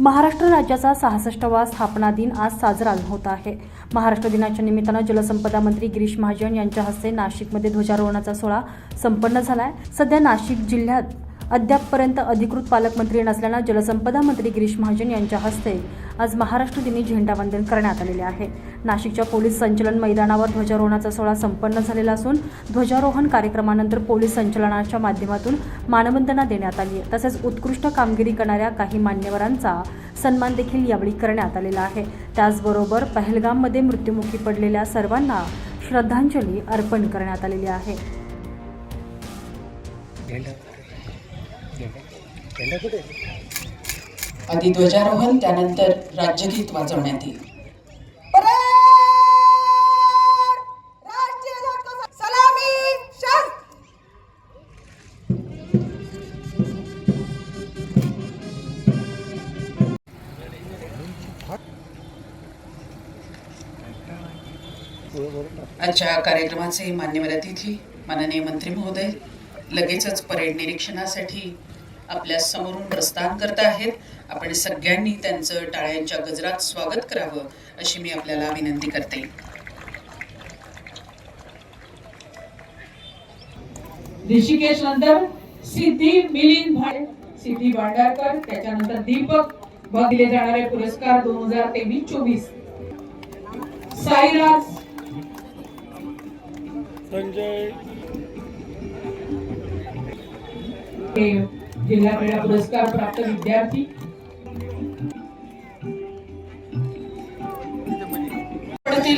महाराष्ट्र राज्याचा सहासष्टवा स्थापना दिन आज साजरा होत आहे. महाराष्ट्र दिनाच्या निमित्तानं जलसंपदा मंत्री गिरीश महाजन यांच्या हस्ते नाशिकमध्ये ध्वजारोहणाचा सोहळा संपन्न झाला आहे सध्या नाशिक जिल्ह्यात अद्यापपर्यंत अधिकृत पालकमंत्री नसल्यानं जलसंपदा मंत्री गिरीश महाजन यांच्या हस्ते आज महाराष्ट्र दिनी झेंडावंदन करण्यात आलेले आहे. नाशिकच्या पोलीस संचलन मैदानावर ध्वजारोहणाचा सोहळा संपन्न झालेला असून ध्वजारोहण कार्यक्रमानंतर पोलीस संचलनाच्या माध्यमातून मानवंदना देण्यात आली आहे. तसेच उत्कृष्ट कामगिरी करणाऱ्या काही मान्यवरांचा सन्मान देखील यावेळी करण्यात आलेला आहे. त्याचबरोबर पहलगाममध्ये मृत्युमुखी पडलेल्या सर्वांना श्रद्धांजली अर्पण करण्यात आलेली आहे. आधी ध्वजारोहण त्यानंतर राज्यगीत वाजवण्यात येईल. आजच्या कार्यक्रमाचे मान्यवर अतिथी माननीय मंत्री महोदय लगेचच परेड निरीक्षणासाठी आपल्या समोरून प्रस्थान करत आहेत. आपण सगळ्यांनी त्यांचं टाळ्यांच्या गजरात स्वागत करावं अशी मी आपल्याला विनंती करते. ऋषिकेश नंतर सिद्धी मिलिंद भाडे सिद्धी भांडारकर त्याच्यानंतर दीपक व दिले जाणारे पुरस्कार दोन हजार तेवीस चोवीस. साईराज. संजय. जिल्हा क्रीडा पुरस्कार प्राप्त विद्यार्थी.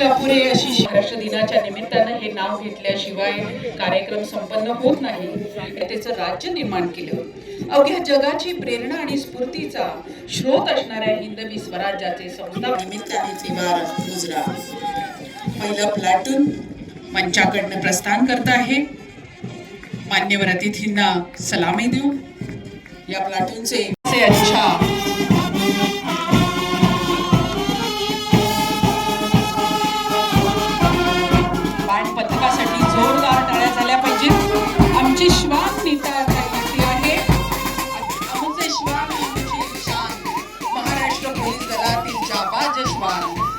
अपुरे अशी महाराष्ट्र दिनाच्या निमित्तानं हे नाव घेतल्याशिवाय कार्यक्रम संपन्न होत नाही. त्याचं राज्य निर्माण केलं. अवघ्या जगाची प्रेरणा आणि स्फूर्तीचा स्रोत असणाऱ्या हिंदवी स्वराज्याचे संस्था निमित्ताने वार मुजरा पहिलं प्लॅटून मंचाकडनं प्रस्थान करत आहे. मान्यवर अतिथींना सलामी देऊ या प्लाटूनचे अच्छा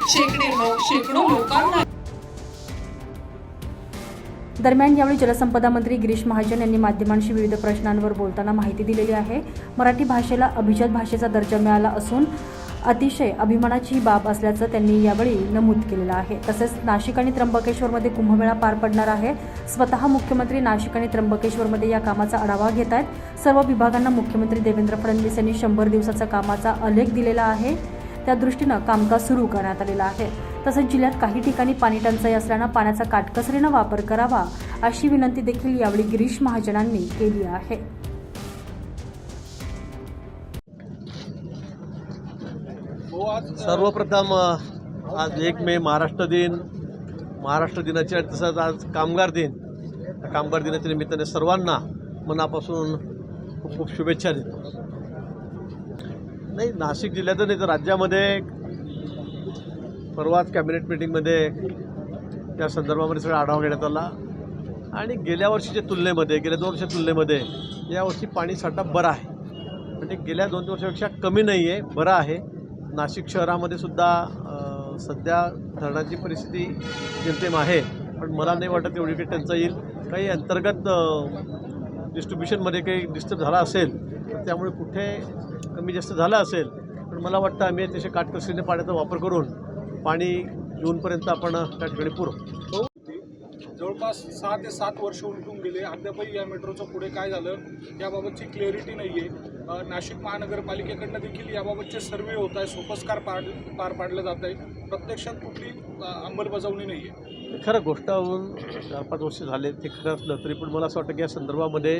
शेकडे लोक शेकडो लोकांना दरम्यान यावेळी जलसंपदा मंत्री गिरीश महाजन यांनी माध्यमांशी विविध प्रश्नांवर बोलताना माहिती दिलेली आहे. मराठी भाषेला अभिजात भाषेचा दर्जा मिळाला असून अतिशय अभिमानाची ही बाब असल्याचं त्यांनी यावेळी नमूद केलेलं आहे. तसेच नाशिक आणि त्र्यंबकेश्वरमध्ये कुंभमेळा पार पडणार आहे. स्वतः मुख्यमंत्री नाशिक आणि त्र्यंबकेश्वरमध्ये या कामाचा आढावा घेत आहेत. सर्व विभागांना मुख्यमंत्री देवेंद्र फडणवीस यांनी शंभर दिवसाचा कामाचा आलेख दिलेला आहे. त्या दृष्टीनं कामकाज सुरू करण्यात आलेलं आहे. तसंच जिल्ह्यात काही ठिकाणी पाणी टंचाई असल्यानं पाण्याचा काटकसरीनं वापर करावा अशी विनंती देखील यावेळी गिरीश महाजनांनी केली आहे. सर्वप्रथम आज एक मे महाराष्ट्र दिन. महाराष्ट्र दिनाच्या तसंच आज कामगार दिन. कामगार दिनाच्या निमित्ताने सर्वांना मनापासून खूप खूप शुभेच्छा देतो. नाही नाशिक जिल्ह्यातच नाही तर राज्यामध्ये परवाच कॅबिनेट मिटिंगमध्ये त्या संदर्भामध्ये सगळा आढावा घेण्यात आला. आणि गेल्या वर्षीच्या तुलनेमध्ये गेल्या दोन वर्षाच्या तुलनेमध्ये यावर्षी पाणी साठा बरा आहे. म्हणजे गेल्या दोन वर्षापेक्षा कमी नाही आहे बरं आहे. नाशिक शहरामध्ये सुद्धा सध्या धरणाची परिस्थिती जेमतेम आहे. पण मला नाही वाटत एवढी काही टंचाई येईल. काही अंतर्गत डिस्ट्रीब्युशनमध्ये काही डिस्टर्ब झाला असेल तर त्यामुळे कुठे कमी जास्त झालं असेल पण मला वाटतं आम्ही अतिशय काटकसरीने पाण्याचा वापर करून पाणी जूनपर्यंत आपण त्या ठिकाणी पुरवू. जवळपास सहा ते सात वर्ष उलटून गेले. अद्यापही या मेट्रोचं पुढे काय झालं याबाबतची क्लॅरिटी नाही आहे नाशिक महानगरपालिकेकडनं देखील याबाबतचे सर्वे होत आहे सोपस्कार पाड पार पाडलं जात आहे. प्रत्यक्षात कुठली अंमलबजावणी नाही आहे खरं गोष्ट होऊन चार पाच वर्ष झाले ते खरं असलं तरी पण मला असं वाटतं की या संदर्भामध्ये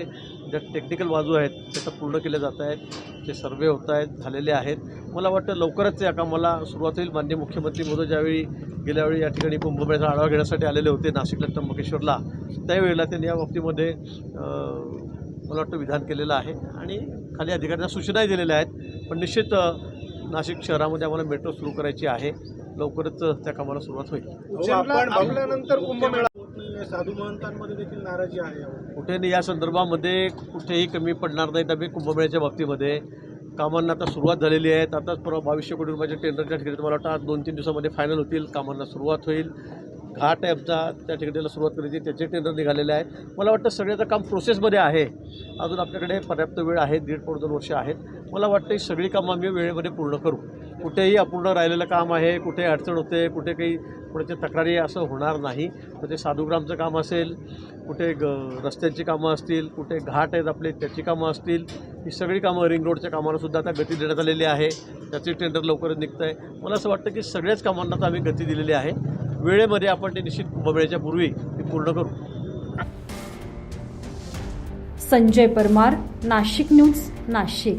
ज्या टेक्निकल बाजू आहेत त्याचं पूर्ण केल्या जात आहेत ते सर्वे होत आहेत झालेले आहेत. मला वाटतं लवकरच या कामाला सुरुवात होईल. माननीय मुख्यमंत्री मोदी ज्यावेळी गेल्यावेळी या ठिकाणी कुंभमेळ्याचा आढावा घेण्यासाठी आलेले होते नाशिकला त्र्यंबकेश्वरला त्यावेळेला त्यांनी या बाबतीमध्ये मला वाटतं विधान केलेलं आहे. आणि खाली अधिकाऱ्यांना सूचनाही दिलेल्या आहेत. पण निश्चित नाशिक शहरामध्ये आम्हाला मेट्रो सुरू करायची आहे. लवकरच त्या कामाला सुरुवात होईल. आपण बघल्यानंतर कुंभमेळा साधू महंतांमध्ये देखील नाराजी आहे कुठे नाही या संदर्भामध्ये कुठेही कमी पडणार नाहीत आम्ही कुंभमेळ्याच्या बाबतीमध्ये. कामांना आता सुरुवात झालेली आहे. आताच परवा बावीसशे कोटी रुपयाच्या टेंडरच्या ठिकाणी मला वाटतं आज दोन तीन दिवसामध्ये फायनल होतील. कामांना सुरुवात होईल. घाट आहे आमचा त्या ठिकाणीला सुरुवात करायची त्याचे टेंडर निघालेले आहेत. मला वाटतं सगळ्याचं काम प्रोसेसमध्ये आहे. अजून आपल्याकडे पर्याप्त वेळ आहे दीड पाऊण दोन वर्ष आहेत. मला वाटतं ही सगळी कामं आम्ही वेळेमध्ये पूर्ण करू. कुठेही अपूर्ण राहिलेलं काम आहे कुठे अडचण होते कुठे काही कुणाच्या तक्रारी असं होणार नाही. तर ते साधुग्रामचं काम असेल कुठे ग रस्त्यांची कामं असतील कुठे घाट आहेत आपले त्याची कामं असतील. ही सगळी कामं रिंग रोडच्या कामालासुद्धा आता गती देण्यात आलेली आहे. त्याचे टेंडर लवकरच निघतं आहे मला असं वाटतं की सगळ्याच कामांना आता आम्ही गती दिलेली आहे. वेळेमध्ये आपण ते निश्चित कुंभमेळ्याच्या पूर्वी ते पूर्ण करू. संजय परमार नाशिक न्यूज नाशिक.